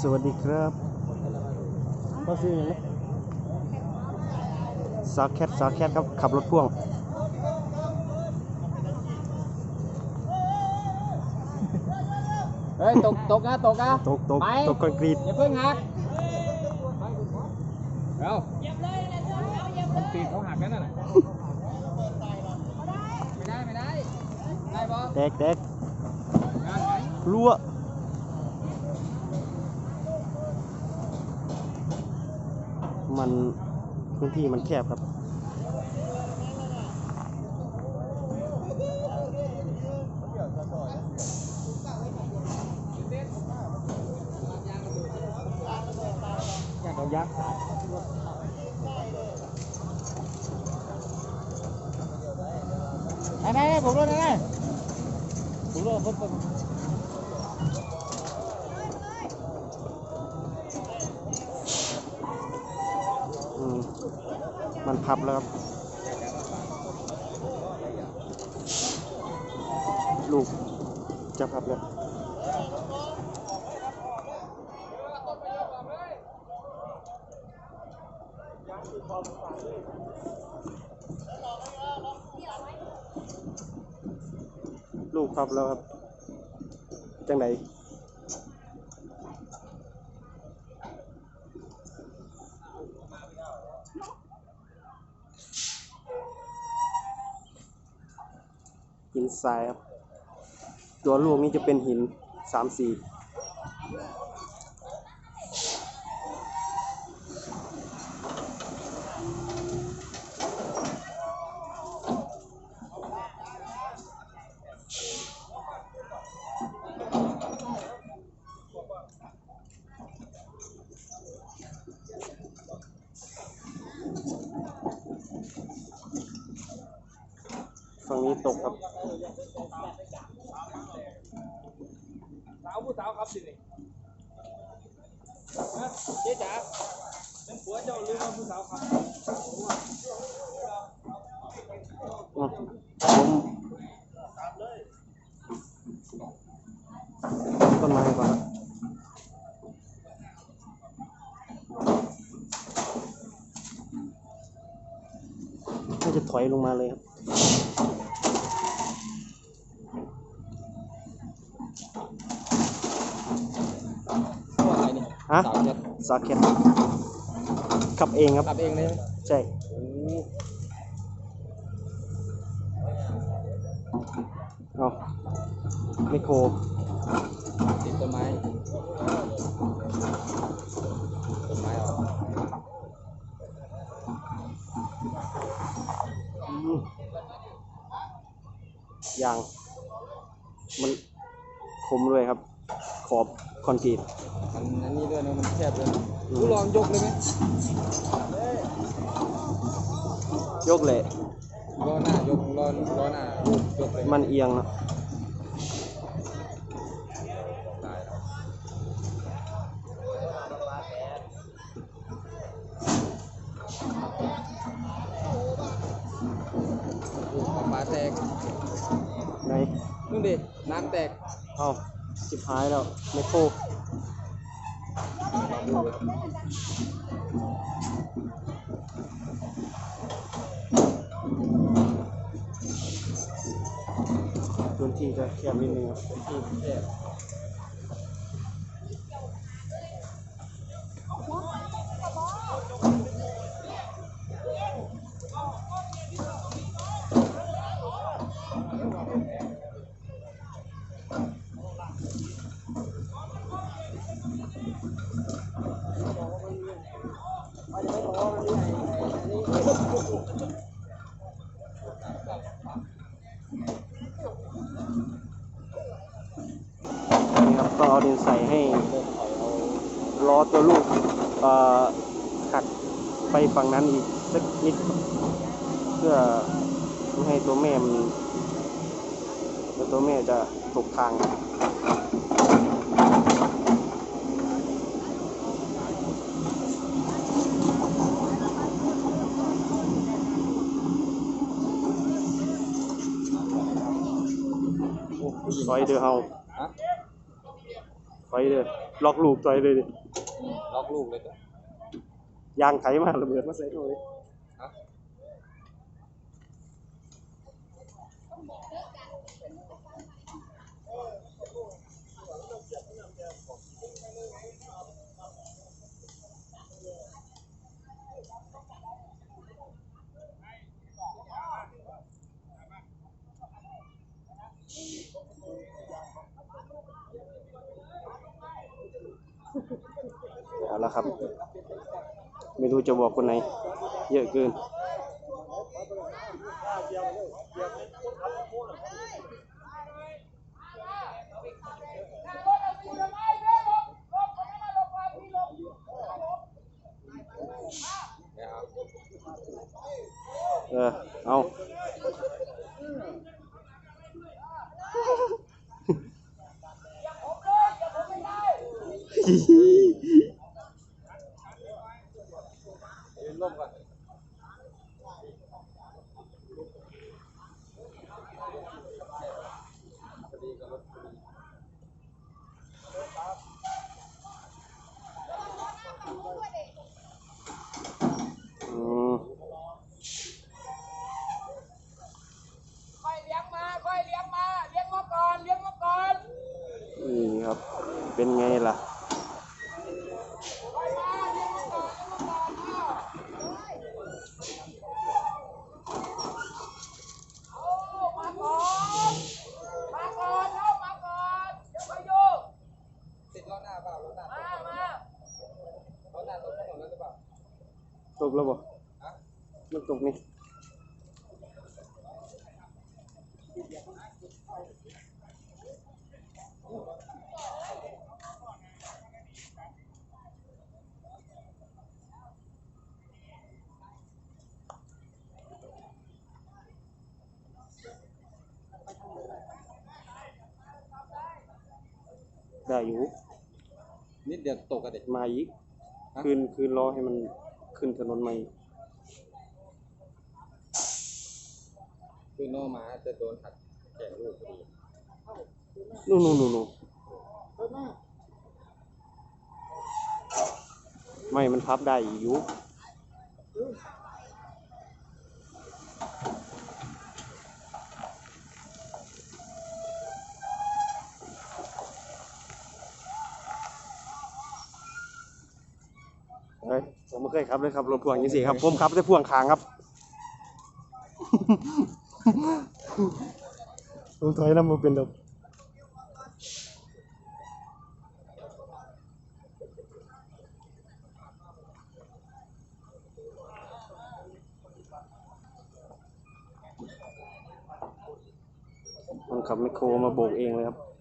สวัสดีครับก็ซื้ออย่างนี้สาวแคทสาวแคทครับ ขับรถพ่วง เฮ้ย ตก ตกนะ ตกนะ ตกตกไป ตกคอนกรีตอย่าเพิ่งหักเอาตีเขาหักนั่นน่ะไม่ได้ ไม่ได้ ได้ปะแตกแตกงานไหนรั่ว มันพื้นที่มันแคบครับงานเรายักษ์ไอ้แม่ผมรถไงผมรถผม มันพับแล้วครับ ลูกจะพับแล้วลูกพับแล้วครับ จังไหน ทรายครับ ตัวลูกนี้จะเป็นหินสามสี่ ตกครับสาวผู้สาวครับสินี่ฮะเจ๊จ๋าเป็นผัวเจ้าหรือว่าผู้สาวครับอืมผมต้นไม้ก่อนครับน่าจะถอยลงมาเลยครับ ตัวอะไรนี่ ฮะสาวเจ็ดสาเก็ตขับเองครับ ขับเองเลยใช่เอาไมโครติดต้นไม้ต้นไม้เอาอืมยาง มันคมด้วยครับ ขอบคอนกรีต มันอันนี้ด้วยนะมันแคบเลยนะอืมกูลองยกเลยไหมยกเลยล้อหน้ายกล้อล้อหน้ายกยกเลยมันเอียงนะได้แล้วโอ้โหปลาแตกไหนนู่นดิน้ำแตก เอาสิบหายแล้วไมโครลองดูเลย พื้นที่จะแคบนิดนึงครับที่แคบ ใส่ให้ล้อตัวลูกเอ่อหักไปฝั่งนั้นอีกสักนิด เพื่อไม่ให้ตัวแม่มันตัวแม่จะตกทางโอ้ผู้หญิงซอยเดือเฮา ฮะถอยเลยล็อกลูกถอยเลยดิล็อกลูกเลยจ้ะยางไถมาระเบิดมาใส่หน่อยฮะ เอาละครับ ไม่รู้จะบอกคนไหน เยอะเกินไม่เอาเออเอายืนร่มก่อน อืม ค่อยเลี้ยงมา ค่อยเลี้ยงมา เลี้ยงมาก่อน เลี้ยงมาก่อน นี่ครับ เป็นไงล่ะ ค่อยมา เลี้ยงมาก่อน เลี้ยงมาก่อนอ้าวเอามาก่อน มาก่อนเอามาก่อนเดี๋ยวไปโยก ติดล้อหน้าเปล่าล้อหน้า มา มา ล้อหน้าตรงถนนแล้วหรือเปล่า ตกแล้วบ่ ฮะ มันตกนี่ ได้อยู่นิดเดียวตกกันเด็ก มาอีก ฮะ คืนคืนรอให้มันขึ้นถนนใหม่คือโนมาจะโดนหักแก่ลูกพอดีนู่นนู่นนู่นนู่นไม่มันพับได้อยู่ เฮ้ย ผมไม่เคยขับเลยครับรถพ่วงยี่สิครับ ผมขับแต่พ่วงคางครับ ผมถอยแล้วมันเป็นแบบมันขับไมคโครมาโบกเองเลยครับ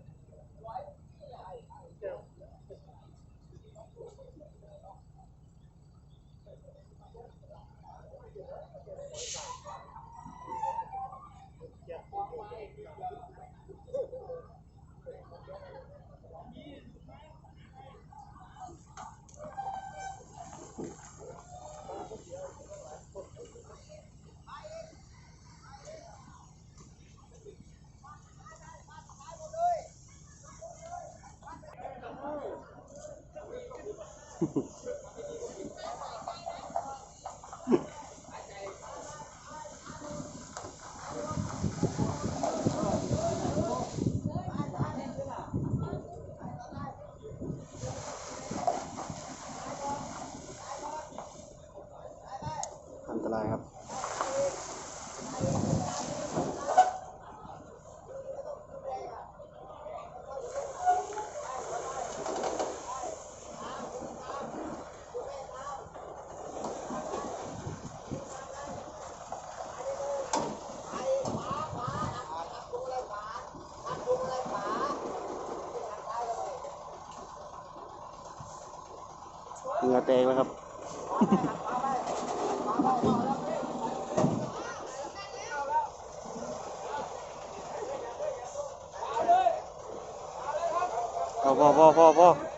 งื่อแตกแล้วครับ พอพอพอพอ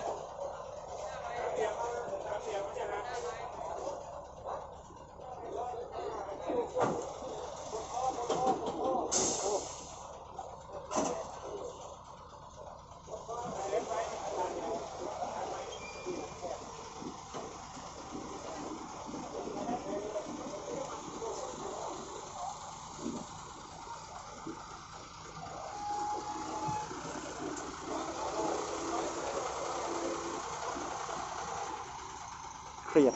เครียด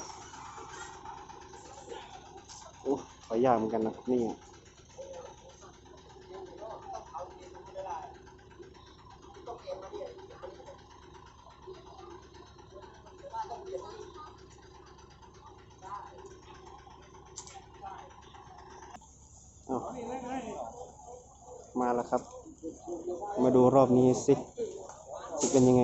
โอ้ขอยากเหมือนกันนะนี่มาแล้วครับ มาดูรอบนี้สิ จะเป็นยังไง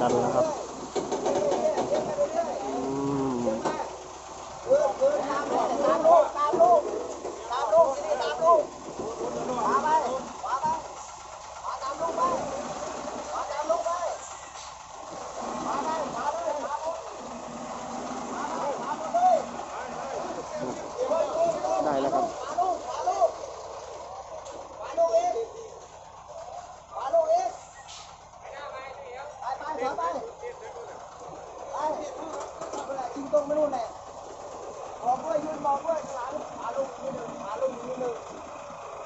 ดันแล้วครับอืม ตามลูกตามลูกตามลูกตามลูกที่นี่ตามลูกมาไปมาไปมาตามลูกไปมาตามลูกไปมาไปมาไปมาลูกมาไปมาหมดเลย ได้แล้วครับ มาลูกมาลูกมาลูกเองมาลูกเองไปไปไปไปไปยิงตรงไม่รู้แหละบอกด้วยยืนบอกด้วยหลังมาลูกยืนหนึ่งมาลูกยืนหนึ่ง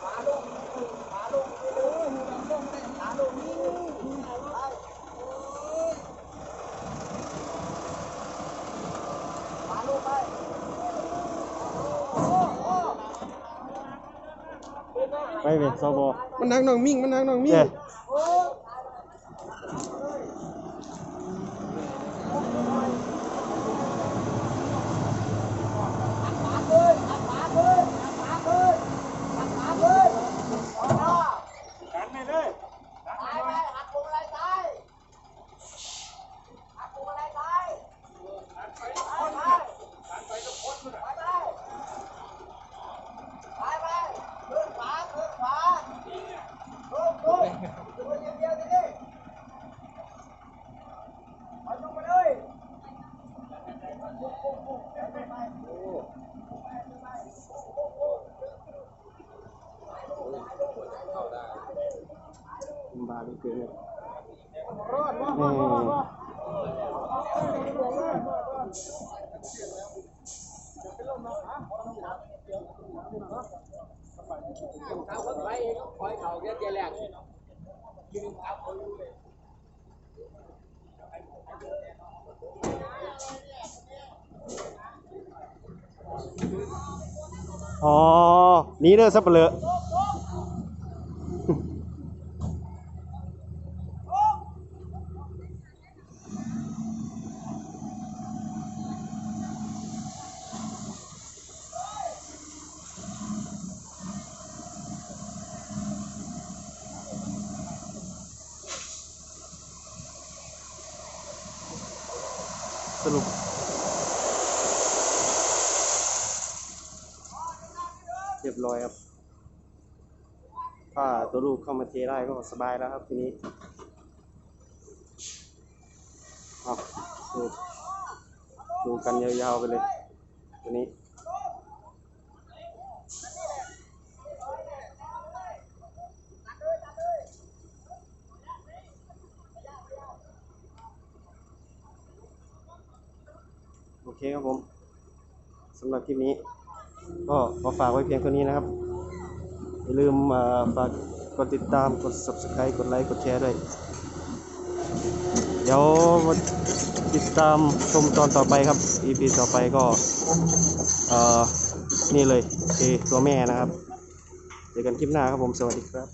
มาลูกยืนหนึ่งมาลูกยืนหนึ่งมาลูกยืนหนึ่งไปมาลูกไป ไปเว้ยซอบอมันนักน้องมิ่งมันนักน้องมิ่งเย้บาดเกินเลยอืมอ๋อ นี่เด้อสับเปลือ รุปเรียบร้อยครับ ถ้าตัวลูกเข้ามาเทได้ก็สบายแล้วครับทีนี้เอาดูดูกันยาวๆไปเลย เคครับผมสำหรับคลิปนี้ ก็ขอฝากไว้เพียงเท่านี้นะครับ อย่าลืมฝากกดติดตามกด subscribe กดไลค์กดแชร์ด้วย เดี๋ยวมาติดตามชมตอนต่อไปครับ EP ต่อไปก็นี่เลยเคตัวแม่นะครับ เจอกันคลิปหน้าครับผม สวัสดีครับ